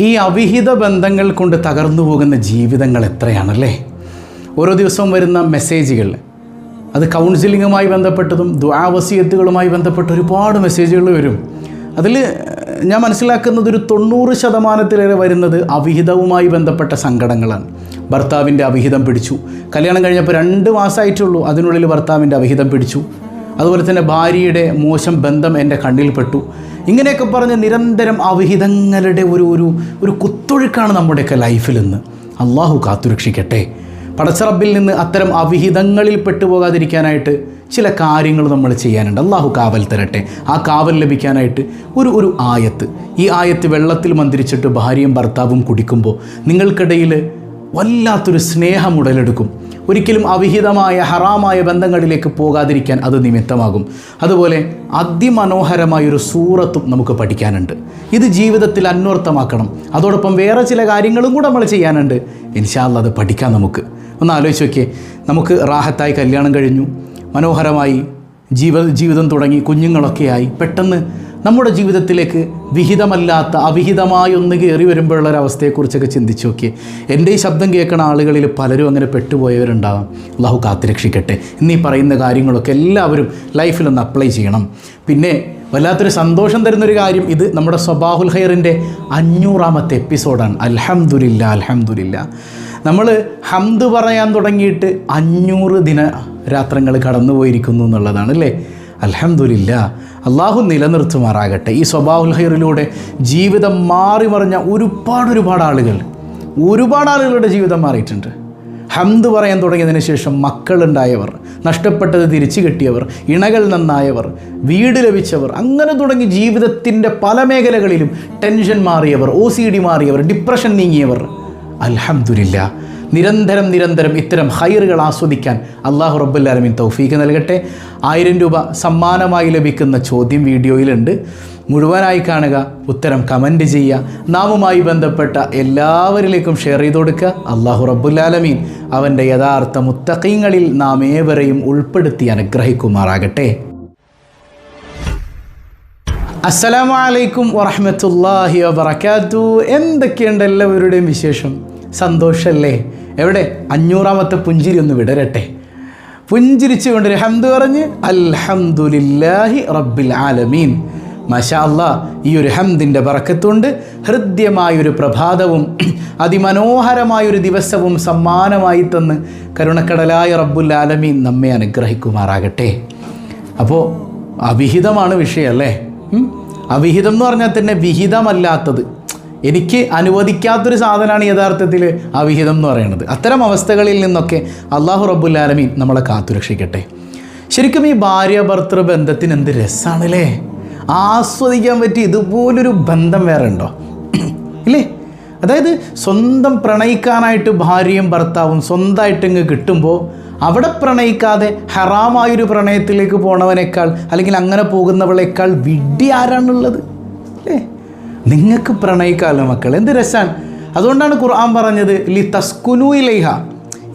ഈ അവിഹിത ബന്ധങ്ങൾ കൊണ്ട് തകർന്നു പോകുന്ന ജീവിതങ്ങൾ എത്രയാണല്ലേ? ഓരോ ദിവസവും വരുന്ന മെസ്സേജുകൾ. അത് കൗൺസിലിങ്ങുമായി ബന്ധപ്പെട്ടതും ദ്വാവസീയത്തുകളുമായി ബന്ധപ്പെട്ട ഒരുപാട് മെസ്സേജുകൾ വരും. അതിൽ ഞാൻ മനസ്സിലാക്കുന്നത് ഒരു തൊണ്ണൂറ് ശതമാനത്തിലേറെ വരുന്നത് അവിഹിതവുമായി ബന്ധപ്പെട്ട സങ്കടങ്ങളാണ്. ഭർത്താവിന്റെ അവിഹിതം പിടിച്ചു. കല്യാണം കഴിഞ്ഞപ്പോൾ രണ്ട് മാസമായിട്ടുള്ളൂ അതിനുള്ളിൽ ഭർത്താവിന്റെ അവിഹിതം പിടിച്ചു. അതുപോലെ തന്നെ ഭാര്യയുടെ മോശം ബന്ധം എന്റെ കണ്ണിൽപ്പെട്ടു ഇങ്ങനെയൊക്കെ പറഞ്ഞ് നിരന്തരം അവിഹിതങ്ങളുടെ ഒരു ഒരു ഒരു കുത്തൊഴുക്കാണ് നമ്മുടെയൊക്കെ ലൈഫിൽ നിന്ന് അള്ളാഹു കാത്തുരക്ഷിക്കട്ടെ. പടച്ചറബിൽ നിന്ന് അത്തരം അവിഹിതങ്ങളിൽ പെട്ടുപോകാതിരിക്കാനായിട്ട് ചില കാര്യങ്ങൾ നമ്മൾ ചെയ്യാനുണ്ട്. അള്ളാഹു കാവൽ തരട്ടെ. ആ കാവൽ ലഭിക്കാനായിട്ട് ഒരു ഒരു ആയത്ത്. ഈ ആയത്ത് വെള്ളത്തിൽ മന്ദിരിച്ചിട്ട് ഭാര്യയും ഭർത്താവും കുടിക്കുമ്പോൾ നിങ്ങൾക്കിടയിൽ വല്ലാത്തൊരു സ്നേഹം ഉടലെടുക്കും. ഒരിക്കലും അവിഹിതമായ ഹറാമായ ബന്ധങ്ങളിലേക്ക് പോകാതിരിക്കാൻ അത് നിമിത്തമാകും. അതുപോലെ അതിമനോഹരമായൊരു സൂറത്തും നമുക്ക് പഠിക്കാനുണ്ട്. ഇത് ജീവിതത്തിൽ അന്വർത്ഥമാക്കണം. അതോടൊപ്പം വേറെ ചില കാര്യങ്ങളും കൂടെ നമ്മൾ ചെയ്യാനുണ്ട്. ഇൻഷാല്ല അത് പഠിക്കാം നമുക്ക്. ഒന്ന് ആലോചിച്ച് നോക്കിയേ. നമുക്ക് റാഹത്തായി കല്യാണം കഴിഞ്ഞു. മനോഹരമായി ജീവ ജീവിതം തുടങ്ങി. കുഞ്ഞുങ്ങളൊക്കെയായി. പെട്ടെന്ന് നമ്മുടെ ജീവിതത്തിലേക്ക് വിഹിതമല്ലാത്ത അവിഹിതമായി ഒന്ന് കയറി വരുമ്പോഴുള്ള ഒരവസ്ഥയെക്കുറിച്ചൊക്കെ ചിന്തിച്ച് നോക്കിയേ. എന്റെ ഈ ശബ്ദം കേൾക്കുന്ന ആളുകളിൽ പലരും അങ്ങനെ പെട്ടുപോയവരുണ്ടാവാം. അള്ളാഹു കാത്തുരക്ഷിക്കട്ടെ. എന്നീ പറയുന്ന കാര്യങ്ങളൊക്കെ എല്ലാവരും ലൈഫിലൊന്ന് അപ്ലൈ ചെയ്യണം. പിന്നെ വല്ലാത്തൊരു സന്തോഷം തരുന്നൊരു കാര്യം ഇത് നമ്മുടെ സ്വബാഹുൽ ഹൈറിന്റെ അഞ്ഞൂറാമത്തെ എപ്പിസോഡാണ്. അൽഹംദുലില്ല അൽഹംദുലില്ല. നമ്മൾ ഹംദ് പറയാൻ തുടങ്ങിയിട്ട് അഞ്ഞൂറ് ദിന രാത്രങ്ങൾ കടന്നുപോയിരിക്കുന്നു എന്നുള്ളതാണ് അല്ലേ? അൽഹംദുലില്ല അള്ളാഹു നിലനിർത്തുമാറാകട്ടെ. ഈ സ്വഭാവുൽ ഹൈറിലൂടെ ജീവിതം മാറി മറിഞ്ഞ ഒരുപാട് ഒരുപാട് ആളുകൾ ഒരുപാട് ആളുകളുടെ ജീവിതം മാറിയിട്ടുണ്ട്. ഹംദ് പറയാൻ തുടങ്ങിയതിന് ശേഷം മക്കളുണ്ടായവർ നഷ്ടപ്പെട്ടത് തിരിച്ചു കിട്ടിയവർ ഇണകൾ നന്നായവർ വീട് ലഭിച്ചവർ അങ്ങനെ തുടങ്ങി ജീവിതത്തിന്റെ പല മേഖലകളിലും ടെൻഷൻ മാറിയവർ ഒ സി ഡി മാറിയവർ ഡിപ്രഷൻ നീങ്ങിയവർ. അൽഹംദുലില്ല നിരന്തരം നിരന്തരം ഇത്തരം ഹൈറുകൾ ആസ്വദിക്കാൻ അള്ളാഹു റബ്ബുല്ലാലമിൻ തൗഫീക്ക് നൽകട്ടെ. ആയിരം രൂപ സമ്മാനമായി ലഭിക്കുന്ന ചോദ്യം വീഡിയോയിലുണ്ട്. മുഴുവനായി കാണുക ഉത്തരം കമന്റ് ചെയ്യുക. നാമുമായി ബന്ധപ്പെട്ട എല്ലാവരിലേക്കും ഷെയർ ചെയ്ത് കൊടുക്കുക. അള്ളാഹു റബ്ബുല്ലാലമീൻ അവന്റെ യഥാർത്ഥ മുത്തക്കീങ്ങളിൽ നാം ഏവരെയും ഉൾപ്പെടുത്തി അനുഗ്രഹിക്കുമാറാകട്ടെ. അസ്സലാമു അലൈക്കും വറഹമത്തല്ലാഹി വബർക്കാത്തു എന്തൊക്കെയുണ്ട് എല്ലാവരുടെയും വിശേഷം? സന്തോഷമല്ലേ എവിടെ? അഞ്ഞൂറാമത്തെ പുഞ്ചിരി ഒന്ന് വിടരട്ടെ. പുഞ്ചിരിച്ചു കൊണ്ട് ഹംദ് പറഞ്ഞ് അൽഹംദുലില്ലാഹി റബ്ബിൽ ആലമീൻ. മഷാല്ല ഈ ഒരു ഹംദിന്റെ പറക്കത്തുകൊണ്ട് ഹൃദ്യമായൊരു പ്രഭാതവും അതിമനോഹരമായൊരു ദിവസവും സമ്മാനമായി തന്ന് കരുണക്കടലായ റബ്ബുൽ ആലമീൻ നമ്മെ അനുഗ്രഹിക്കുമാറാകട്ടെ. അപ്പോൾ അവിഹിതമാണ് വിഷയം അല്ലേ? അവിഹിതം എന്ന് പറഞ്ഞാൽ തന്നെ വിഹിതമല്ലാത്തത്. എനിക്ക് അനുവദിക്കാത്തൊരു സാധനമാണ് യഥാർത്ഥത്തിൽ അവിഹിതം എന്ന് പറയുന്നത്. അത്തരം അവസ്ഥകളിൽ നിന്നൊക്കെ അള്ളാഹു റബ്ബുല്ലാലമീൻ നമ്മളെ കാത്തുരക്ഷിക്കട്ടെ. ശരിക്കും ഈ ഭാര്യ ഭർത്തൃ ബന്ധത്തിന് എന്ത് രസമാണല്ലേ ആസ്വദിക്കാൻ പറ്റി ഇതുപോലൊരു ബന്ധം വേറെ ഉണ്ടോ? ഇല്ലേ? അതായത് സ്വന്തം പ്രണയിക്കാനായിട്ട് ഭാര്യയും ഭർത്താവും സ്വന്തമായിട്ട് ഇങ്ങ് കിട്ടുമ്പോൾ അവിടെ പ്രണയിക്കാതെ ഹറാമായൊരു പ്രണയത്തിലേക്ക് പോണവനേക്കാൾ അല്ലെങ്കിൽ അങ്ങനെ പോകുന്നവളേക്കാൾ വിഡ്ഢി ആരാണുള്ളത്? അല്ലേ നിങ്ങൾക്ക് പ്രണയിക്കാമല്ലോ മക്കൾ എന്ത് രസാണ്? അതുകൊണ്ടാണ് ഖുർആൻ പറഞ്ഞത് ലി തസ്കുനു ഇലൈഹ.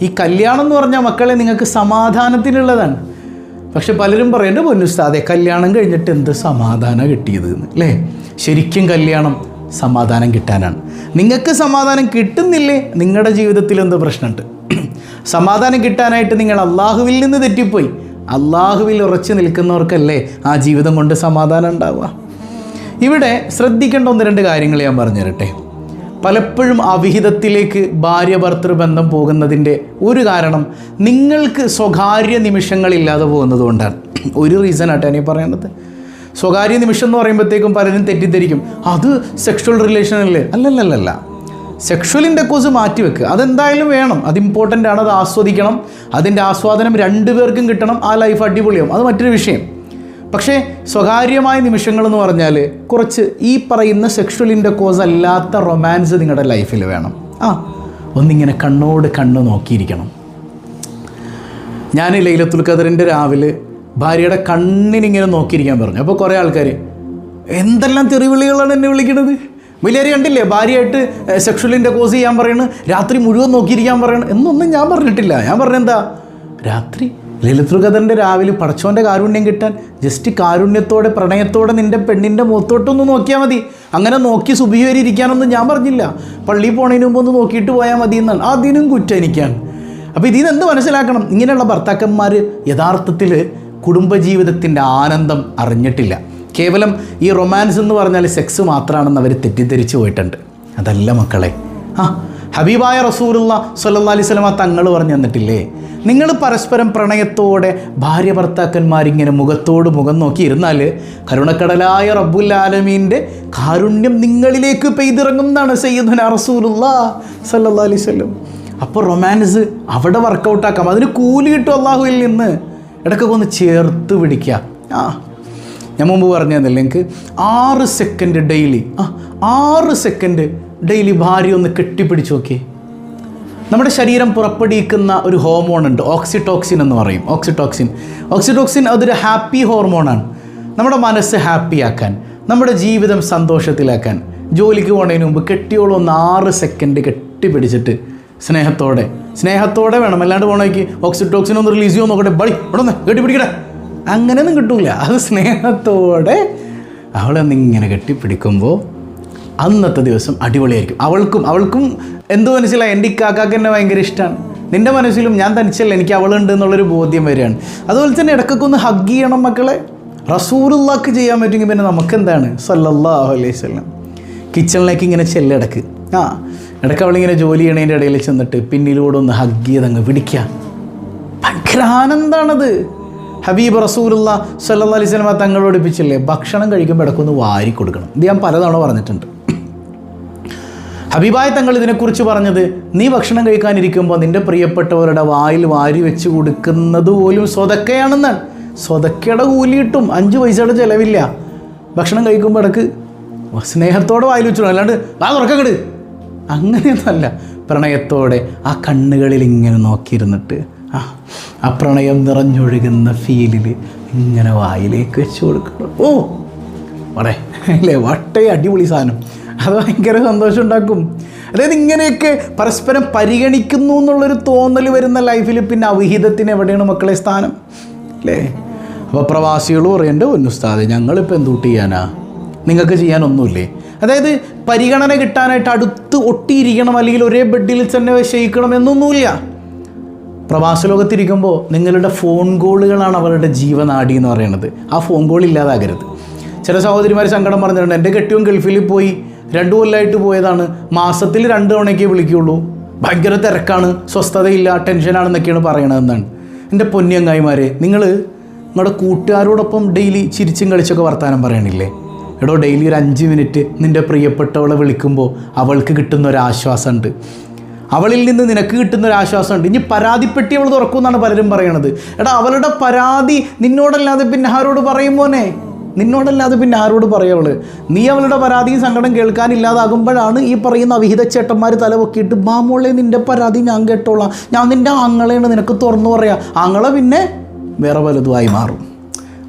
ഈ കല്യാണം എന്ന് പറഞ്ഞാൽ മക്കളെ നിങ്ങൾക്ക് സമാധാനത്തിനുള്ളതാണ്. പക്ഷെ പലരും പറയേണ്ട പൊന്നുസ്താദെ കല്യാണം കഴിഞ്ഞിട്ട് എന്ത് സമാധാനം കിട്ടിയത്? എന്ന് അല്ലേ ശരിക്കും കല്യാണം സമാധാനം കിട്ടാനാണ്. നിങ്ങൾക്ക് സമാധാനം കിട്ടുന്നില്ലേ? നിങ്ങളുടെ ജീവിതത്തിൽ എന്ത് പ്രശ്നമുണ്ട്. സമാധാനം കിട്ടാനായിട്ട് നിങ്ങൾ അള്ളാഹുവിൽ നിന്ന് തെറ്റിപ്പോയി. അള്ളാഹുവിൽ ഉറച്ചു നിൽക്കുന്നവർക്കല്ലേ ആ ജീവിതം കൊണ്ട് സമാധാനം ഉണ്ടാവുക? ഇവിടെ ശ്രദ്ധിക്കേണ്ട ഒന്ന് രണ്ട് കാര്യങ്ങൾ ഞാൻ പറഞ്ഞു തരട്ടെ പലപ്പോഴും അവിഹിതത്തിലേക്ക് ഭാര്യ ഭർത്തൃബന്ധം പോകുന്നതിന്റെ ഒരു കാരണം നിങ്ങൾക്ക് സ്വകാര്യ നിമിഷങ്ങളില്ലാതെ പോകുന്നത് കൊണ്ടാണ്. ഒരു റീസൺ ആട്ടെ ഞാൻ പറയുന്നത് സ്വകാര്യ നിമിഷം എന്ന് പറയുമ്പോഴത്തേക്കും പലരും തെറ്റിദ്ധരിക്കും. അത് സെക്ഷൽ റിലേഷൻ അല്ലേ? അല്ലല്ലല്ല സെക്ഷൽ മാറ്റി വെക്കുക അതെന്തായാലും വേണം. അത് ഇമ്പോർട്ടന്റ് ആണ്. അത് ആസ്വദിക്കണം. അതിന്റെ ആസ്വാദനം രണ്ടുപേർക്കും കിട്ടണം. ആ ലൈഫ് അടിപൊളിയാവും. അത് മറ്റൊരു വിഷയം. പക്ഷേ സ്വകാര്യമായ നിമിഷങ്ങൾ എന്ന് പറഞ്ഞാൽ കുറച്ച് ഈ പറയുന്ന സെക്ഷൽ കോസ് അല്ലാത്ത റൊമാൻസ് നിങ്ങളുടെ ലൈഫിൽ വേണം. ആ ഒന്നിങ്ങനെ കണ്ണോട് കണ്ണ് നോക്കിയിരിക്കണം. ഞാൻ ലൈലത്തുൽ ഖദറിന്റെ രാവിലെ ഭാര്യയുടെ കണ്ണിനിങ്ങനെ നോക്കിയിരിക്കാൻ പറഞ്ഞു. അപ്പോൾ കുറേ ആൾക്കാർ എന്തെല്ലാം തെറിവിളികളാണ് എന്നെ വിളിക്കുന്നത്? വലിയ കണ്ടില്ലേ? ഭാര്യയായിട്ട് സെക്ഷൽ കോസ് ചെയ്യാൻ പറയുന്നു രാത്രി മുഴുവൻ നോക്കിയിരിക്കാൻ പറയണം എന്നൊന്നും ഞാൻ പറഞ്ഞിട്ടില്ല. ഞാൻ പറഞ്ഞെന്താ? രാത്രി ഖദറിന്റെ രാവിലെ പടച്ചോന്റെ കാരുണ്യം കിട്ടാൻ ജസ്റ്റ് കാരുണ്യത്തോടെ പ്രണയത്തോടെ നിന്റെ പെണ്ണിന്റെ മുഖത്തോട്ടൊന്ന് നോക്കിയാൽ മതി. അങ്ങനെ നോക്കി സുബി വരെ ഇരിക്കാനൊന്നും ഞാൻ പറഞ്ഞില്ല. പള്ളിയിൽ പോണതിന് മുമ്പ് ഒന്ന് നോക്കിയിട്ട് പോയാൽ മതി എന്നാണ്. അതിനും കുറ്റം എനിക്കാണ്. അപ്പോൾ ഇതിൽ നിന്ന് മനസ്സിലാക്കണം? ഇങ്ങനെയുള്ള ഭർത്താക്കന്മാർ യഥാർത്ഥത്തിൽ കുടുംബജീവിതത്തിന്റെ ആനന്ദം അറിഞ്ഞിട്ടില്ല. കേവലം ഈ റൊമാൻസ് എന്ന് പറഞ്ഞാൽ സെക്സ് മാത്രമാണെന്ന് അവർ തെറ്റിദ്ധരിച്ചു പോയിട്ടുണ്ട്. അതല്ല മക്കളെ. ആ ഹബീബായ റസൂലുള്ള സല്ലാ അലൈഹി സ്വലമ തങ്ങൾ പറഞ്ഞു തന്നിട്ടില്ലേ? നിങ്ങൾ പരസ്പരം പ്രണയത്തോടെ ഭാര്യ ഭർത്താക്കന്മാരിങ്ങനെ മുഖത്തോട് മുഖം നോക്കി ഇരുന്നാൽ കരുണക്കടലായ റബ്ബുൽ ആലമീന്റെ കാരുണ്യം നിങ്ങളിലേക്ക് പെയ്തിറങ്ങും എന്നാണ് സയ്യിദുന റസൂലുള്ള സല്ലാ അലൈഹി സ്വലം അപ്പോൾ റൊമാൻസ് അവിടെ വർക്കൗട്ടാക്കാം അതിന് കൂലി കിട്ടും അള്ളാഹുവിൽ നിന്ന്. ഇടയ്ക്കൊക്കെ ഒന്ന് ചേർത്ത് പിടിക്കുക. ആ ഞാൻ മുമ്പ് പറഞ്ഞു തന്നില്ല എനിക്ക് ആറ് സെക്കൻഡ് ഡെയിലി ആ ആറ് സെക്കൻഡ് ഡെയിലി ഭാര്യ ഒന്ന് കെട്ടിപ്പിടിച്ച് നോക്കി നമ്മുടെ ശരീരം പുറപ്പെടുവിക്കുന്ന ഒരു ഹോർമോൺ ഉണ്ട് ഓക്സിടോക്സിൻ എന്ന് പറയും. ഓക്സിടോക്സിൻ. ഓക്സിടോക്സിൻ അതൊരു ഹാപ്പി ഹോർമോണാണ്. നമ്മുടെ മനസ്സ് ഹാപ്പിയാക്കാൻ നമ്മുടെ ജീവിതം സന്തോഷത്തിലാക്കാൻ. ജോലിക്ക് പോകുന്നതിന് മുമ്പ് കെട്ടിയോളം ഒന്ന് ആറ് സെക്കൻഡ് കെട്ടിപ്പിടിച്ചിട്ട് സ്നേഹത്തോടെ. സ്നേഹത്തോടെ വേണം. അല്ലാണ്ട് പോണേക്ക് ഓക്സിടോക്സിൻ ഒന്ന് റിലീസ് ചെയ്യുമോ നോക്കട്ടെ. ബളി ഇവിടെ കെട്ടിപ്പിടിക്കട്ടെ അങ്ങനെയൊന്നും കിട്ടൂല. അത് സ്നേഹത്തോടെ അവളെ ഇങ്ങനെ കെട്ടിപ്പിടിക്കുമ്പോൾ അന്നത്തെ ദിവസം അടിപൊളിയായിരിക്കും. അവൾക്കും അവൾക്കും എന്തോ മനസ്സിലായി എന്റെ ഇക്കാക്കാക്ക് എന്നെ ഭയങ്കര ഇഷ്ടമാണ് നിന്റെ മനസ്സിലും ഞാൻ തനിച്ചല്ല എനിക്ക് അവളുണ്ട് എന്നുള്ളൊരു ബോധ്യം വരികയാണ്. അതുപോലെ തന്നെ ഇടയ്ക്കൊക്കെ ഒന്ന് ഹഗ് ചെയ്യണം മക്കളെ. റസൂറുള്ളാക്ക് ചെയ്യാൻ പറ്റുമെങ്കിൽ പിന്നെ നമുക്കെന്താണ്? സല്ലല്ലാഹു അലൈഹി സ്വല്ലം കിച്ചണിലേക്ക് ഇങ്ങനെ ചെല്ലിടക്ക് ആ ഇടയ്ക്ക് അവളിങ്ങനെ ജോലി ചെയ്യണതിന്റെ ഇടയിൽ ചെന്നിട്ട് പിന്നിലൂടെ ഒന്ന് ഹഗ് ചെയ്തങ്ങ് പിടിക്കുക ഭയങ്കര ആനന്ദാണത്. ഹബീബ് റസൂലുള്ള സല്ലാ അലൈഹി തങ്ങളോട് പഠിപ്പിച്ചില്ലേ ഭക്ഷണം കഴിക്കുമ്പോൾ ഇടയ്ക്കൊന്ന് വാരി കൊടുക്കണം. ഇത് ഞാൻ പലതവണ പറഞ്ഞിട്ടുണ്ട്. ഹബീബായ തങ്ങൾ ഇതിനെക്കുറിച്ച് പറഞ്ഞത് നീ ഭക്ഷണം കഴിക്കാനിരിക്കുമ്പോൾ നിന്റെ പ്രിയപ്പെട്ടവരുടെ വായിൽ വാരി വെച്ച് കൊടുക്കുന്നത് പോലും സ്വതക്കയാണെന്നാണ്. സ്വതക്കയുടെ കൂലിയിട്ടും അഞ്ച് പൈസയുടെ ചിലവില്ല. ഭക്ഷണം കഴിക്കുമ്പോൾ ഇടയ്ക്ക് സ്നേഹത്തോടെ വായിൽ വെച്ചു അല്ലാണ്ട് വാ തുറക്കങ്ങട് അങ്ങനെയൊന്നുമല്ല പ്രണയത്തോടെ ആ കണ്ണുകളിൽ ഇങ്ങനെ നോക്കിയിരുന്നിട്ട് ആ ആ പ്രണയം നിറഞ്ഞൊഴുകുന്ന ഫീലിൽ ഇങ്ങനെ വായിലേക്ക് വെച്ച് കൊടുക്കണം. ഓ വടേ അല്ലേ? വട്ടേ അടിപൊളി സാധനം. അത് ഭയങ്കര സന്തോഷം ഉണ്ടാക്കും. അതായത് ഇങ്ങനെയൊക്കെ പരസ്പരം പരിഗണിക്കുന്നു എന്നുള്ളൊരു തോന്നൽ വരുന്ന ലൈഫിൽ പിന്നെ അവിഹിതത്തിന് എവിടെയാണ് മക്കളെ സ്ഥാനം? അല്ലേ? അപ്പോൾ പ്രവാസികൾ പറയേണ്ട ഉസ്താദ് ഞങ്ങളിപ്പോൾ എന്തുട്ട് ചെയ്യാനാ? നിങ്ങൾക്ക് ചെയ്യാനൊന്നുമില്ലേ? അതായത് പരിഗണന കിട്ടാനായിട്ട് അടുത്ത് ഒട്ടിയിരിക്കണം അല്ലെങ്കിൽ ഒരേ ബെഡിൽ തന്നെ ശയിക്കണം എന്നൊന്നുമില്ല. പ്രവാസ ലോകത്തിരിക്കുമ്പോൾ നിങ്ങളുടെ ഫോൺ കോളുകളാണ് അവരുടെ ജീവനാടി എന്ന് പറയുന്നത്. ആ ഫോൺ കോൾ ഇല്ലാതാകരുത്. ചില സഹോദരിമാർ സങ്കടം പറഞ്ഞിട്ടുണ്ട് എന്റെ കെട്ടിയും ഗൾഫിൽ പോയി രണ്ടു കൊല്ലമായിട്ട് പോയതാണ്. മാസത്തിൽ രണ്ട് തവണയൊക്കെ വിളിക്കുള്ളൂ. ഭയങ്കര തിരക്കാണ്. സ്വസ്ഥതയില്ല ടെൻഷനാണെന്നൊക്കെയാണ് പറയണതെന്നാണ്. എന്റെ പൊന്നിയങ്ങായിമാരെ നിങ്ങൾ നിങ്ങളുടെ കൂട്ടുകാരോടൊപ്പം ഡെയിലി ചിരിച്ചും കളിച്ചൊക്കെ വർത്തമാനം പറയണില്ലേ? എടോ ഡെയിലി ഒരു അഞ്ച് മിനിറ്റ് നിന്റെ പ്രിയപ്പെട്ടവളെ വിളിക്കുമ്പോൾ അവൾക്ക് കിട്ടുന്ന ഒരു ആശ്വാസമുണ്ട്. അവളിൽ നിന്ന് നിനക്ക് കിട്ടുന്ന ഒരു ആശ്വാസമുണ്ട്. ഇനി പരാതിപ്പെട്ടി അവൾ തുറക്കുമെന്നാണ് പലരും പറയണത്. എടാ അവളുടെ പരാതി നിന്നോടല്ലാതെ പിന്നെ ആരോട് പറയും മോനെ? നിന്നോടല്ലാതെ പിന്നെ ആരോട് പറയുള്ളു നീ അവളുടെ പരാതിയും സങ്കടം കേൾക്കാനില്ലാതാകുമ്പോഴാണ് ഈ പറയുന്ന അവിഹിത ചേട്ടന്മാർ തലപൊക്കിയിട്ട് മാമോളെ നിന്റെ പരാതി ഞാൻ കേട്ടോളാം. ഞാൻ നിന്റെ ആങ്ങളെയാണ് നിനക്ക് തുറന്നു പറയാം. ആങ്ങളെ പിന്നെ വേറെ വലുതുമായി മാറും.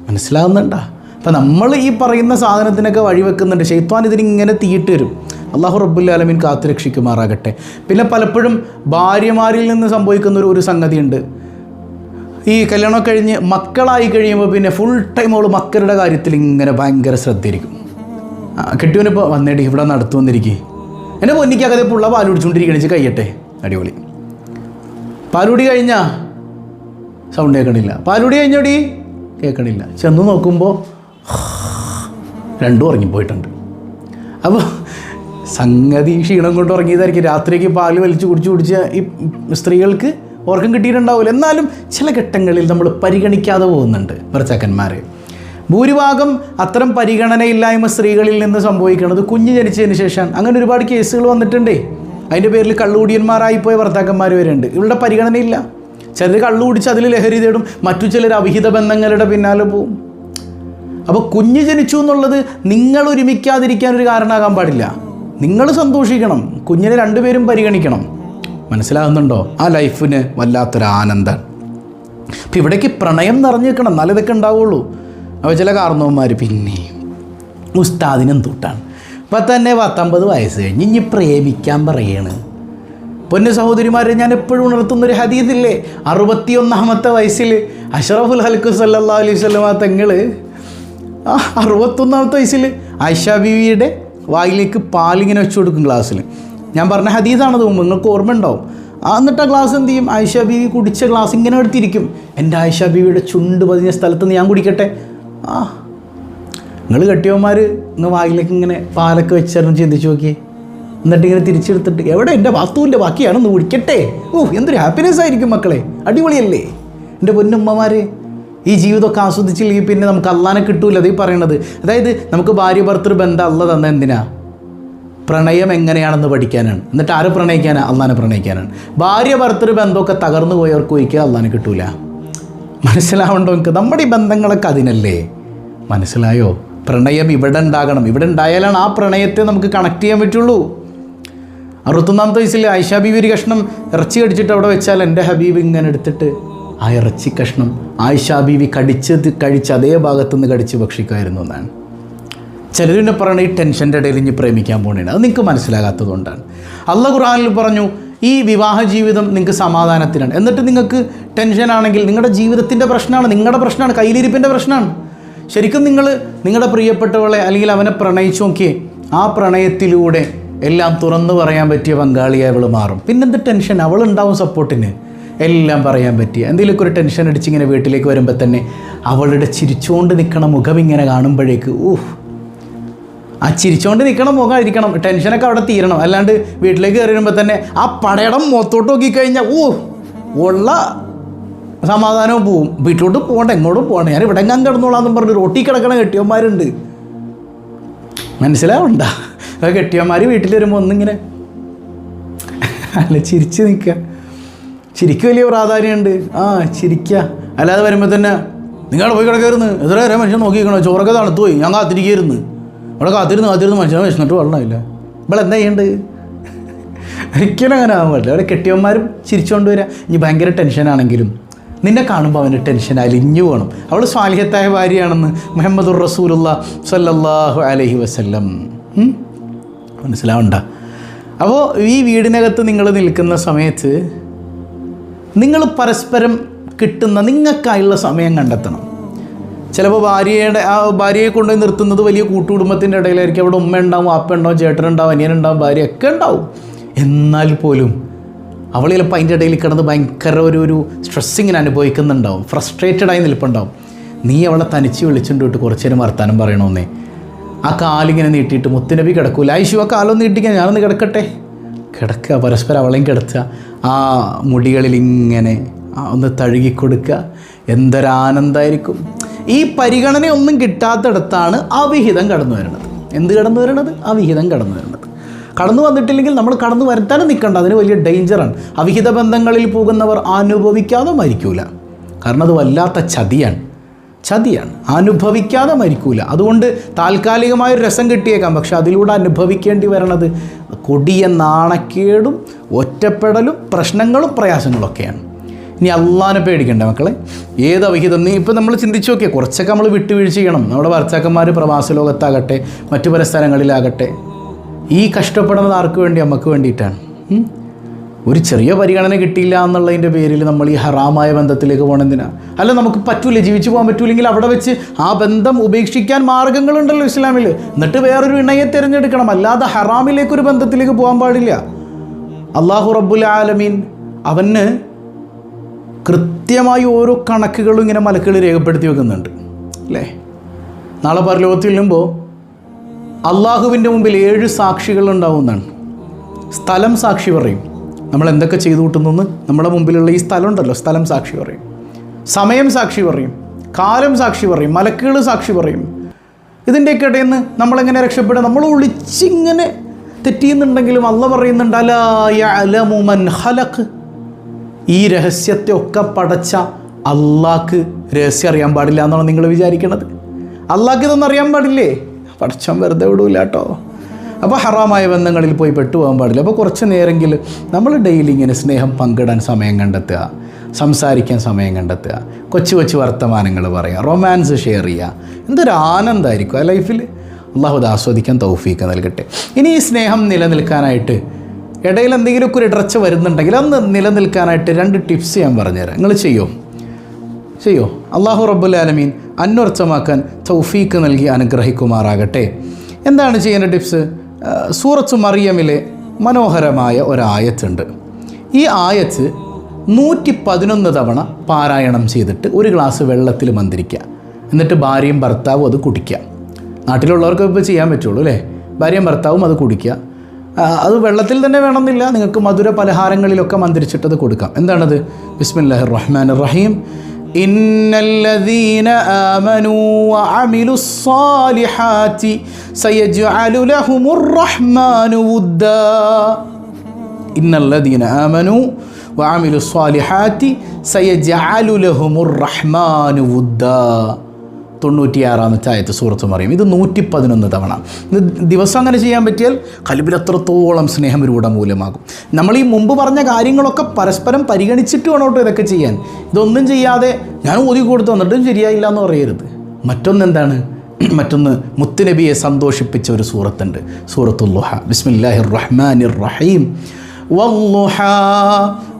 മനസ്സിലാകുന്നുണ്ട അപ്പം നമ്മൾ ഈ പറയുന്ന സാധനത്തിനൊക്കെ വഴിവെക്കുന്നുണ്ട്. ഷെയ്ത്വാൻ ഇതിനിങ്ങനെ തീയിട്ട് വരും. അള്ളാഹു റബ്ബുല്ലാലമീൻ കാത്തുരക്ഷിക്കുമാറാകട്ടെ. പിന്നെ പലപ്പോഴും ഭാര്യമാരിൽ നിന്ന് സംഭവിക്കുന്ന ഒരു ഒരു സംഗതിയുണ്ട്. ഈ കല്യാണം കഴിഞ്ഞ് മക്കളായി കഴിയുമ്പോൾ പിന്നെ ഫുൾ ടൈം അവൾ മക്കളുടെ കാര്യത്തിൽ ഇങ്ങനെ ഭയങ്കര ശ്രദ്ധയിരിക്കും കെട്ടിയവനിപ്പോൾ വന്നേടി ഇവിടെ നടത്തു വന്നിരിക്കേ. എന്റെ പൊന്നിക്കകത്തെ പുള്ള പാൽ കുടിച്ചുകൊണ്ടിരിക്കണിച്ച് കഴിയട്ടെ അടിപൊളി. പാലുടി കഴിഞ്ഞാ സൗണ്ട് കേൾക്കണില്ല പാലുടി കഴിഞ്ഞോടി? കേൾക്കണില്ല ചെന്ന് നോക്കുമ്പോൾ രണ്ടും ഉറങ്ങിപ്പോയിട്ടുണ്ട്. അപ്പോൾ സംഗതി ക്ഷീണം കൊണ്ട് ഉറങ്ങിയതായിരിക്കും. രാത്രിക്ക് പാൽ വലിച്ചു കുടിച്ച് കുടിച്ച് ഈ സ്ത്രീകൾക്ക് ഉറക്കം കിട്ടിയിട്ടുണ്ടാവില്ല. എന്നാലും ചില ഘട്ടങ്ങളിൽ നമ്മൾ പരിഗണിക്കാതെ പോകുന്നുണ്ട് ഭർത്താക്കന്മാരെ ഭൂരിഭാഗം അത്തരം പരിഗണനയില്ലായ്മ സ്ത്രീകളിൽ നിന്ന് സംഭവിക്കുന്നത് കുഞ്ഞ് ജനിച്ചതിന് ശേഷം അങ്ങനെ ഒരുപാട് കേസുകൾ വന്നിട്ടുണ്ടേ. അതിന്റെ പേരിൽ കള്ളുകൂടിയന്മാരായിപ്പോയ ഭർത്താക്കന്മാർ വരെയുണ്ട്. ഇവളുടെ പരിഗണനയില്ല. ചിലർ കള്ളു കുടിച്ച് അതിൽ ലഹരി തേടും. മറ്റു ചിലർ അവിഹിത ബന്ധങ്ങളുടെ പിന്നാലെ പോവും. അപ്പോൾ കുഞ്ഞ് ജനിച്ചു എന്നുള്ളത് നിങ്ങൾ ഒരുമിക്കാതിരിക്കാൻ ഒരു കാരണമാകാൻ പാടില്ല. നിങ്ങൾ സന്തോഷിക്കണം. കുഞ്ഞിനെ രണ്ടുപേരും പരിഗണിക്കണം. മനസ്സിലാകുന്നുണ്ടോ? ആ ലൈഫിന് വല്ലാത്തൊരു ആനന്ദം. അപ്പം ഇവിടേക്ക് പ്രണയം നിറഞ്ഞു നിൽക്കണം എന്നാലേ ഇതൊക്കെ ഉണ്ടാവുള്ളൂ. അപ്പോൾ ചില കാരണവന്മാർ പിന്നെ ഉസ്താദിനും തൂട്ടാണ്. ഇപ്പം തന്നെ പത്തൊമ്പത് വയസ്സ് കഴിഞ്ഞ് ഇനി പ്രേമിക്കാൻ പറയാണ്. പൊന്നു സഹോദരിമാരെ ഞാൻ എപ്പോഴും ഉണർത്തുന്നൊരു ഹദീദില്ലേ? അറുപത്തിയൊന്നാമത്തെ വയസ്സിൽ അഷറഫുൽ ഹൽക്കു സല്ലാ അലൈഹി സ്വലമ തങ്ങൾ ആ അറുപത്തൊന്നാമത്തെ വയസ്സിൽ ആയിഷ ബിവിയുടെ വായിലേക്ക് പാലിങ്ങനെ വെച്ചു കൊടുക്കും ഗ്ലാസ്സിൽ ഞാൻ പറഞ്ഞ ഹദീസാണത് നിങ്ങൾക്ക് ഓർമ്മ ഉണ്ടാവും എന്നിട്ട് ആ ഗ്ലാസ് എന്ത് ചെയ്യും? ആയിഷ ബീവി കുടിച്ച ഗ്ലാസ് ഇങ്ങനെ എടുത്തിരിക്കും. എന്റെ ആയിഷ ബീവിയുടെ ചുണ്ട് പതിഞ്ഞ സ്ഥലത്ത് ഞാൻ കുടിക്കട്ടെ? ആ. നിങ്ങൾ കെട്ടിയവന്മാർ ഇന്ന് വായിലേക്ക് ഇങ്ങനെ പാലൊക്കെ വെച്ചാലും ചിന്തിച്ച് നോക്കിയേ. എന്നിട്ട് ഇങ്ങനെ തിരിച്ചെടുത്തിട്ട് എവിടെ എന്റെ വാസ്തുവിന്റെ ബാക്കിയാണ്? ഒന്ന് കുടിക്കട്ടെ. ഓ എന്തൊരു ഹാപ്പിനെസ് ആയിരിക്കും മക്കളെ. അടിപൊളിയല്ലേ? എന്റെ പൊന്നുമ്മമാർ ഈ ജീവിതമൊക്കെ ആസ്വദിച്ചില്ലെങ്കിൽ പിന്നെ നമുക്ക് അള്ളാനെ കിട്ടൂല. അതീ പറയണത്. അതായത് നമുക്ക് ഭാര്യ ഭർത്തൃ ബന്ധം അല്ല തന്നെ എന്തിനാ? പ്രണയം എങ്ങനെയാണെന്ന് പഠിക്കാനാണ്. എന്നിട്ട് ആരെ പ്രണയിക്കാനാണ് അള്ളാനെ പ്രണയിക്കാനാണ്. ഭാര്യ ഭർത്തൃ ബന്ധമൊക്കെ തകർന്നു പോയവർക്ക് ഒരിക്കലും അള്ളാനെ കിട്ടൂല. മനസ്സിലാവണ്ടോ നിങ്ങൾക്ക് നമ്മുടെ ഈ ബന്ധങ്ങളൊക്കെ അതിനല്ലേ? മനസ്സിലായോ? പ്രണയം ഇവിടെ ഉണ്ടാകണം. ഇവിടെ ഉണ്ടായാലാണ് ആ പ്രണയത്തെ നമുക്ക് കണക്ട് ചെയ്യാൻ പറ്റുള്ളൂ. അറുപത്തൊന്നാമത്തെ വയസ്സിൽ ഐഷാ ബീവി ഒരു കഷ്ണം ഇറച്ചി കടിച്ചിട്ട് അവിടെ വെച്ചാൽ എന്റെ ഹബീബ് ഇങ്ങനെ എടുത്തിട്ട് ആ ഇറച്ചി കഷ്ണം ആയിഷാ ബീവി കടിച്ചത് കഴിച്ച് അതേ ഭാഗത്തുനിന്ന് കടിച്ച് ഭക്ഷിക്കുമായിരുന്നു എന്നാണ്. ചിലർ പിന്നെ പറയണ ഈ ടെൻഷന്റെ ഇടയിൽ ഇനി പ്രേമിക്കാൻ പോകണേണ് അത് നിങ്ങൾക്ക് മനസ്സിലാകാത്തത് കൊണ്ടാണ് അള്ള ഖുറാനിൽ പറഞ്ഞു ഈ വിവാഹ ജീവിതം നിങ്ങൾക്ക് സമാധാനത്തിനാണ്. എന്നിട്ട് നിങ്ങൾക്ക് ടെൻഷൻ ആണെങ്കിൽ നിങ്ങളുടെ ജീവിതത്തിന്റെ പ്രശ്നമാണ് നിങ്ങളുടെ പ്രശ്നമാണ് കയ്യിലിരിപ്പിന്റെ പ്രശ്നമാണ്. ശരിക്കും നിങ്ങൾ നിങ്ങളുടെ പ്രിയപ്പെട്ടവളെ അല്ലെങ്കിൽ അവനെ പ്രണയിച്ചു നോക്കിയേ ആ പ്രണയത്തിലൂടെ എല്ലാം തുറന്നു പറയാൻ പറ്റിയ പങ്കാളിയെ അവൾ മാറും. പിന്നെന്ത് ടെൻഷൻ? അവൾ അവളുണ്ടാവും സപ്പോർട്ടിന്. എല്ലാം പറയാൻ പറ്റിയ. എന്തെങ്കിലുമൊക്കെ ഒരു ടെൻഷൻ അടിച്ച് ഇങ്ങനെ വീട്ടിലേക്ക് വരുമ്പോൾ തന്നെ അവളുടെ ചിരിച്ചുകൊണ്ട് നിൽക്കണ മുഖം ഇങ്ങനെ കാണുമ്പോഴേക്ക് ഊഹ് ആ ചിരിച്ചോണ്ട് നിൽക്കണം മുഖം ഇരിക്കണം ടെൻഷനൊക്കെ അവിടെ തീരണം. അല്ലാണ്ട് വീട്ടിലേക്ക് കയറി വരുമ്പോൾ തന്നെ ആ പടയടം മൊത്തോട്ട് നോക്കിക്കഴിഞ്ഞാൽ ഓ ഉള്ള സമാധാനവും പോവും. വീട്ടിലോട്ട് പോകണ്ട എങ്ങോട്ടും പോകണ്ട. ഞാൻ ഇവിടെ എങ്ങാൻ കിടന്നോളാന്നും പറഞ്ഞ് റോട്ടി കിടക്കണ കെട്ടിയന്മാരുണ്ട് മനസ്സിലാവണ്ട? ആ കെട്ടിയന്മാർ വീട്ടിൽ വരുമ്പോൾ ഒന്നിങ്ങനെ അല്ല ചിരിച്ച് നിൽക്കുക ചിരിക്ക് വലിയ പ്രാധാന്യമുണ്ട് ആ ചിരിക്കുക അല്ലാതെ വരുമ്പോൾ തന്നെ നിങ്ങൾ പോയി കിടക്കരുന്ന് എത്ര നേരം മനുഷ്യൻ നോക്കിക്കണോ ചോറൊക്കെ തണുത്തു പോയി ഞാൻ കാത്തിരിക്കരുന്ന് ഇവിടെ കാത്തിരുന്ന് കാത്തിരുന്ന് മനുഷ്യനെ വിശന്നിട്ട് വെള്ളമില്ല ഇവിടെ എന്താ ചെയ്യേണ്ടത് ഒരിക്കലും അങ്ങനെ ആകാൻ പറ്റില്ല അവിടെ കെട്ടിയവന്മാരും ചിരിച്ചുകൊണ്ട് വരിക ഇനി ഭയങ്കര ടെൻഷനാണെങ്കിലും നിന്നെ കാണുമ്പോൾ അവന് ടെൻഷൻ അലിഞ്ഞു പോകണം അവൾ സ്വാലിഹത്തായ ഭാര്യയാണെന്ന് മുഹമ്മദുർ റസൂലുള്ള സല്ലല്ലാഹു അലഹി വസല്ലം? മനസ്സിലാവണ്ട. അപ്പോൾ ഈ വീടിനകത്ത് നിങ്ങൾ നിൽക്കുന്ന സമയത്ത് നിങ്ങൾ പരസ്പരം കിട്ടുന്ന നിങ്ങൾക്കായുള്ള സമയം കണ്ടെത്തണം. ചിലപ്പോൾ ഭാര്യയുടെ ആ ഭാര്യയെ കൊണ്ടുപോയി നിർത്തുന്നത് വലിയ കൂട്ടുകുടുംബത്തിന്റെ ഇടയിലായിരിക്കും. അവിടെ ഉമ്മ ഉണ്ടാവും അപ്പ ഉണ്ടാവും ചേട്ടൻ ചേട്ടനുണ്ടാവും അനിയനുണ്ടാവും ഭാര്യ ഒക്കെ ഉണ്ടാവും. എന്നാൽ പോലും അവൾ ചിലപ്പോൾ അതിന്റെ ഇടയിൽ കിടന്ന് ഭയങ്കര ഒരു ഒരു സ്ട്രെസ് ഇങ്ങനെ അനുഭവിക്കുന്നുണ്ടാവും. ഫ്രസ്ട്രേറ്റഡ് ആയി നിൽപ്പുണ്ടാവും. നീ അവളെ തനിച്ച് വിളിച്ചുകൊണ്ട് വിട്ട് കുറച്ച് നേരം വർത്താനം പറയണമെന്നേ ആ കാലിങ്ങനെ നീട്ടിയിട്ട് മുത്തുനബി കിടക്കൂല. ഐശു ആ കാലൊന്ന് നീട്ടിക്കാൻ ഞാനൊന്ന് കിടക്കട്ടെ. കിടക്കുക പരസ്പരം അവളെയും കിടത്തുക. ആ മുടികളിൽ ഇങ്ങനെ ഒന്ന് തഴുകി കൊടുക്കുക എന്തൊരാനന്ദമായിരിക്കും ഈ പരിഗണനയൊന്നും കിട്ടാത്തിടത്താണ് അവിഹിതം കടന്നു വരുന്നത്. എന്ത് കടന്നു വരുന്നത് അവിഹിതം കടന്നു വരുന്നത് കടന്നു വന്നിട്ടില്ലെങ്കിൽ നമ്മൾ കടന്നു വരുത്താനും നിൽക്കണ്ട. അതിന് വലിയ ഡേഞ്ചറാണ് അവിഹിത ബന്ധങ്ങളിൽ പോകുന്നവർ അനുഭവിക്കാതെ മരിക്കൂല. കാരണം അത് വല്ലാത്ത ചതിയാണ്. ചതിയാണ്. അനുഭവിക്കാതെ മരിക്കൂല. അതുകൊണ്ട് താൽക്കാലികമായൊരു രസം കിട്ടിയേക്കാം. പക്ഷെ അതിലൂടെ അനുഭവിക്കേണ്ടി വരണത് കൊടിയ നാണക്കേടും ഒറ്റപ്പെടലും പ്രശ്നങ്ങളും പ്രയാസങ്ങളൊക്കെയാണ്. ഇനി അള്ളാനെ പേടിക്കണ്ട മക്കളെ. ഏത് അവിഹിതം? നീ ഇപ്പം നമ്മൾ ചിന്തിച്ചു നോക്കിയാൽ കുറച്ചൊക്കെ നമ്മൾ വിട്ടുവീഴ്ച ചെയ്യണം. നമ്മുടെ ഭർത്താക്കന്മാർ പ്രവാസ ലോകത്താകട്ടെ മറ്റു പല സ്ഥലങ്ങളിലാകട്ടെ. ഈ കഷ്ടപ്പെടുന്നത് ആർക്ക് വേണ്ടി? നമുക്ക് വേണ്ടിയിട്ടാണ്. ഒരു ചെറിയ പരിഗണന കിട്ടിയില്ല എന്നുള്ളതിന്റെ പേരിൽ നമ്മൾ ഈ ഹറാമായ ബന്ധത്തിലേക്ക് പോകണമെന്തിനാ അല്ല നമുക്ക് പറ്റൂല ജീവിച്ചു പോകാൻ പറ്റൂലെങ്കിൽ അവിടെ വെച്ച് ആ ബന്ധം ഉപേക്ഷിക്കാൻ മാർഗങ്ങളുണ്ടല്ലോ ഇസ്ലാമിൽ എന്നിട്ട് വേറൊരു ഇണയെ തിരഞ്ഞെടുക്കണം. അല്ലാതെ ഹറാമിലേക്ക് ഒരു ബന്ധത്തിലേക്ക് പോകാൻ പാടില്ല. അള്ളാഹു റബ്ബുൽ ആലമീൻ അവന് കൃത്യമായി ഓരോ കണക്കുകളും ഇങ്ങനെ മലക്കുകൾ രേഖപ്പെടുത്തി വെക്കുന്നുണ്ട്. അല്ലേ? നാളെ പരലോകത്തിൽ ചെല്ലുമ്പോൾ അള്ളാഹുവിന്റെ മുമ്പിൽ ഏഴ് സാക്ഷികൾ ഉണ്ടാവുന്നതാണ്. സ്ഥലം സാക്ഷി പറയും. നമ്മൾ എന്തൊക്കെ ചെയ്തു കൂട്ടുന്നെന്ന് നമ്മുടെ മുമ്പിലുള്ള ഈ സ്ഥലം ഉണ്ടല്ലോ സ്ഥലം സാക്ഷി പറയും. സമയം സാക്ഷി പറയും. കാലം സാക്ഷി പറയും. മലക്കുകൾ സാക്ഷി പറയും. ഇതിന്റെയൊക്കെ ഇടയിൽ നിന്ന് നമ്മളെങ്ങനെ രക്ഷപ്പെടുക? നമ്മൾ ഒളിച്ചിങ്ങനെ തെറ്റിയുന്നുണ്ടെങ്കിലും അല്ല പറയുന്നുണ്ട് അലാ യഅലമു മൻ ഖലഖ്. ഈ രഹസ്യത്തെ ഒക്കെ പടച്ച അള്ളാക്ക് രഹസ്യം അറിയാൻ പാടില്ല എന്നാണ് നിങ്ങൾ വിചാരിക്കണത്. അള്ളാക്ക് ഇതൊന്നും അറിയാൻ പാടില്ലേ? പടച്ചം വെറുതെ വിടൂല കേട്ടോ. അപ്പോൾ ഹറാമായ ബന്ധങ്ങളിൽ പോയി പെട്ടുപോകാൻ പാടില്ല. അപ്പോൾ കുറച്ച് നേരമെങ്കിലും നമ്മൾ ഡെയിലി ഇങ്ങനെ സ്നേഹം പങ്കിടാൻ സമയം കണ്ടെത്തുക സംസാരിക്കാൻ സമയം കണ്ടെത്തുക കൊച്ചു കൊച്ചു വർത്തമാനങ്ങൾ പറയുക റൊമാൻസ് ഷെയർ ചെയ്യുക. എന്തൊരു ആനന്ദമായിരിക്കും ആ ലൈഫിൽ അള്ളാഹു അത് ആസ്വദിക്കാൻ തൗഫീക്ക് നൽകട്ടെ. ഇനി ഈ സ്നേഹം നിലനിൽക്കാനായിട്ട് ഇടയിൽ എന്തെങ്കിലുമൊക്കെ ഒരു ഇടർച്ച വരുന്നുണ്ടെങ്കിൽ അന്ന് നിലനിൽക്കാനായിട്ട് രണ്ട് ടിപ്സ് ഞാൻ പറഞ്ഞുതരാം. നിങ്ങൾ ചെയ്യോ? ചെയ്യോ? അള്ളാഹു റബ്ബുൽ ആലമീൻ അന്വർത്ഥമാക്കാൻ തൗഫീക്ക് നൽകി അനുഗ്രഹിക്കുമാറാകട്ടെ. എന്താണ് ചെയ്യേണ്ട ടിപ്സ്? സൂറത്ത് മറിയമിലെ മനോഹരമായ ഒരായത്തുണ്ട്. ഈ ആയത്ത് നൂറ്റി പതിനൊന്ന് തവണ പാരായണം ചെയ്തിട്ട് ഒരു ഗ്ലാസ് വെള്ളത്തിൽ മന്ത്രിക്കുക. എന്നിട്ട് ഭാര്യയും ഭർത്താവും അത് കുടിക്കുക. നാട്ടിലുള്ളവർക്ക് ഇപ്പോൾ ചെയ്യാൻ പറ്റുള്ളൂ അല്ലേ? ഭാര്യയും ഭർത്താവും അത് കുടിക്കുക. അത് വെള്ളത്തിൽ തന്നെ വേണമെന്നില്ല നിങ്ങൾക്ക് മധുര പലഹാരങ്ങളിലൊക്കെ മന്ത്രിച്ചിട്ട് അത് കൊടുക്കാം എന്താണത് ബിസ്മില്ലാഹിർ റഹ്മാൻ റഹീം إن الذين آمنوا وعملوا الصالحات سيجعل لهم الرحمن ودا إن الذين آمنوا وعملوا الصالحات سيجعل لهم الرحمن ودا തൊണ്ണൂറ്റിയാറാം ചായത്ത് സൂറത്ത് മറിയും. ഇത് നൂറ്റി പതിനൊന്ന് തവണ. ഇത് ദിവസം അങ്ങനെ ചെയ്യാൻ പറ്റിയാൽ കലിബിലത്രത്തോളം സ്നേഹം രൂഢമൂലമാകും നമ്മൾ ഈ മുമ്പ് പറഞ്ഞ കാര്യങ്ങളൊക്കെ പരസ്പരം പരിഗണിച്ചിട്ട് വേണോട്ടോ ഇതൊക്കെ ചെയ്യാൻ. ഇതൊന്നും ചെയ്യാതെ ഞാൻ ഊതി കൊടുത്ത് വന്നിട്ടും ശരിയായില്ല എന്ന് പറയരുത്. മറ്റൊന്നെന്താണ്? മറ്റൊന്ന് മുത്തുനബിയെ സന്തോഷിപ്പിച്ച ഒരു സൂറത്തുണ്ട്. സൂറത്തുല്ലുഹ ബിസ്മില്ലാഹിർ റഹ്മാനിർ റഹീം. വല്ലുഹ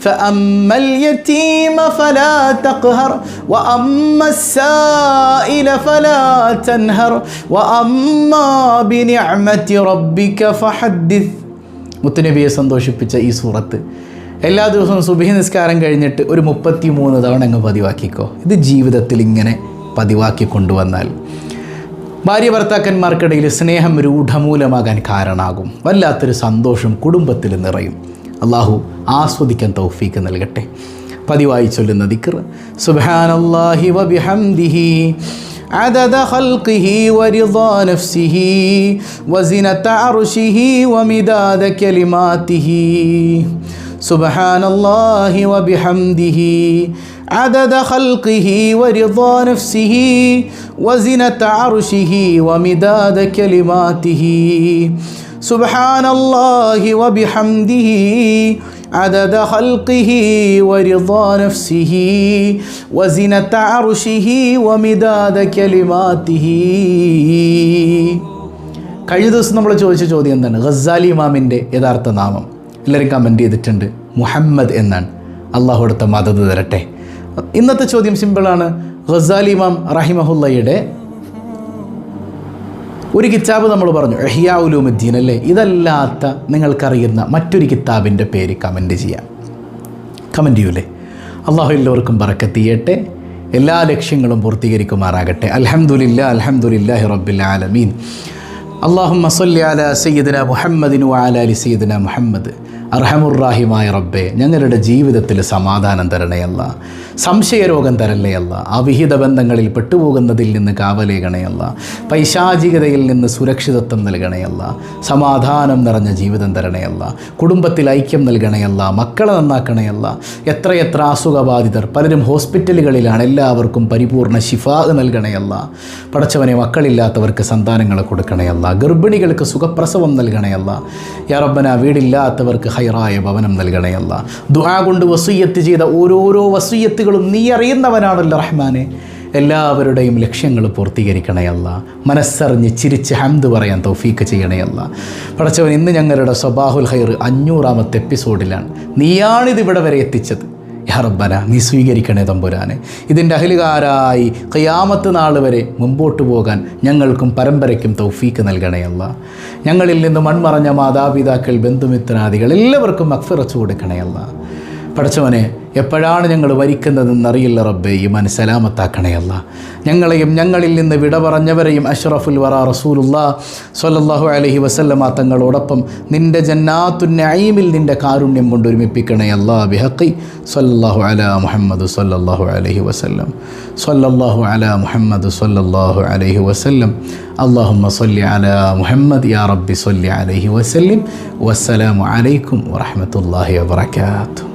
فأما اليتيم فلا تقهر وأما السائل فلا تنهر وأما بنعمة ربك فحدث മുത്തുനബിയെ സന്തോഷിപ്പിച്ച ഈ സൂറത്ത് എല്ലാ ദിവസവും സുബഹി നിസ്കാരം കഴിഞ്ഞിട്ട് ഒരു മുപ്പത്തി മൂന്ന് തവണ അങ്ങ് പതിവാക്കിക്കോ ഇത് ജീവിതത്തിൽ ഇങ്ങനെ പതിവാക്കി കൊണ്ടുവന്നാൽ ഭാര്യ ഭർത്താക്കന്മാർക്കിടയിൽ സ്നേഹം രൂഢമൂലമാകാൻ കാരണമാകും വല്ലാത്തൊരു സന്തോഷം കുടുംബത്തിൽ നിറയും അള്ളാഹു ആസ്വദിക്കാൻ തൗഫീക്ക് നൽകട്ടെ പതിവായി ചൊല്ലുന്ന ദിക്ർ സുബ്ഹാനല്ലാഹി വബിഹംദിഹി عدد خلقه ورضا نفسه وزنة عرشه ومداد كلماته سبحان الله وبحمده عدد خلقه ورضا نفسه وزنة عرشه ومداد كلماته سبحان الله وبحمده عدد خلقه ورضا نفسه وزنة عرشه ومداد كلماته കഴിഞ്ഞ ദിവസം നമ്മൾ ചോദിച്ച ചോദ്യം എന്താണ് ഗസാലി ഇമാമിൻ്റെ യഥാർത്ഥ നാമം എല്ലാവരും കമന്റ് ചെയ്തിട്ടുണ്ട്. മുഹമ്മദ് എന്നാണ്. അള്ളാഹു അടുത്ത മദത് തരട്ടെ. ഇന്നത്തെ ചോദ്യം സിമ്പിളാണ് ഗസാലി ഇമാം റഹിമഹുല്ലയുടെ ഒരു കിതാബ് നമ്മൾ പറഞ്ഞു. എഹിയാ ഉലൂമുദ്ദീൻ അല്ലേ? ഇതല്ലാത്ത നിങ്ങൾക്കറിയുന്ന മറ്റൊരു കിതാബിന്റെ പേര് കമന്റ് ചെയ്യാം. കമന്റ് ചെയ്യൂലേ? അള്ളാഹു എല്ലാവർക്കും പറക്കത്തിയട്ടെ എല്ലാ ലക്ഷ്യങ്ങളും പൂർത്തീകരിക്കുമാറാകട്ടെ. അലഹമുല്ല അൽഹംദുലില്ലാഹി റബ്ബിൽ ആലമീൻ. അള്ളാഹു സല്ലി അല സയ്യിദിന മുഹമ്മദിനു അലാലി സയ്യിദിന മുഹമ്മദ്. അർഹമുറാഹിമായ റബ്ബെ ഞങ്ങളുടെ ജീവിതത്തിൽ സമാധാനം തരണയല്ല സംശയരോഗം തരല്ലേയല്ല അവിഹിത ബന്ധങ്ങളിൽ പെട്ടുപോകുന്നതിൽ നിന്ന് കാവലേകണയല്ല പൈശാചികതയിൽ നിന്ന് സുരക്ഷിതത്വം നൽകണയല്ല സമാധാനം നിറഞ്ഞ ജീവിതം തരണയല്ല കുടുംബത്തിൽ ഐക്യം നൽകണയല്ല മക്കളെ നന്നാക്കണയല്ല എത്രയെത്ര അസുഖബാധിതർ. പലരും ഹോസ്പിറ്റലുകളിലാണ് എല്ലാവർക്കും പരിപൂർണ ശിഫാ നൽകണയല്ല പടച്ചവനെ മക്കളില്ലാത്തവർക്ക് സന്താനങ്ങളെ കൊടുക്കണയല്ല ഗർഭിണികൾക്ക് സുഖപ്രസവം നൽകണയല്ല യാറബ്ബന വീടില്ലാത്തവർക്ക് ഹൈറായ ഭവനം നൽകണയല്ല ദുആ കൊണ്ട് വസൂയത്ത് ചെയ്ത ഓരോരോ വസൂയത്തുകളും നീ അറിയുന്നവനാണല്ലോ റഹ്മാനെ. എല്ലാവരുടെയും ലക്ഷ്യങ്ങൾ പൂർത്തീകരിക്കണയല്ല മനസ്സറിഞ്ഞ് ചിരിച്ച് ഹംദ് പറയാൻ തൗഫീക്ക് ചെയ്യണയല്ല പടച്ചവൻ ഇന്ന് ഞങ്ങളുടെ സ്വബാഹുൽ ഹൈർ അഞ്ഞൂറാമത്തെ എപ്പിസോഡിലാണ്. നീയാണിത് ഇവിടെ വരെ എത്തിച്ചത്. യാ റബ്ബന നീ സ്വീകരിക്കണേ തമ്പുരാനെ. ഇതിന്റെ അഹിലുകാരായി കയ്യാമത്ത് നാൾ വരെ മുമ്പോട്ട് പോകാൻ ഞങ്ങൾക്കും പരമ്പരയ്ക്കും തൗഫീക്ക് നൽകണയല്ല ഞങ്ങളിൽ നിന്ന് മൺമറഞ്ഞ മാതാപിതാക്കൾ ബന്ധുമിത്രാദികൾ എല്ലാവർക്കും അക്ഫിറച്ചു കൊടുക്കണയല്ല പഠിച്ചവനെ എപ്പോഴാണ് ഞങ്ങൾ വരിക്കുന്നതെന്നറിയില്ല റബ്ബേ ഈ മനസ്സലാമത്താക്കണേ അല്ല. ഞങ്ങളെയും ഞങ്ങളിൽ നിന്ന് വിട പറഞ്ഞവരെയും അഷ്റഫുൽ വറ റസൂലുള്ള സൊല്ലാഹു അലഹി വസല്ലമ തങ്ങളോടൊപ്പം നിന്റെ ജന്നാത്തുന്നൈമിൽ നിന്റെ കാരുണ്യം കൊണ്ട് ഒരുമിപ്പിക്കണേ അല്ലാ ബിഹക്കി സൊല്ലാഹു അല മുഹമ്മദ് സൊല്ലാഹു അലഹി വസല്ലം. സൊല്ലാഹു അല മുഹമ്മദ് സൊല്ലാഹു അലഹി വസല്ലം. അള്ളാഹുമ്മ സൊല്ലി അല മുഹമ്മദ് യാ റബ്ബി സൊല്ലി അലഹി വസല്ലം. വസ്സലാമു അലൈക്കും വറഹമത്തല്ലാഹി വാത്തു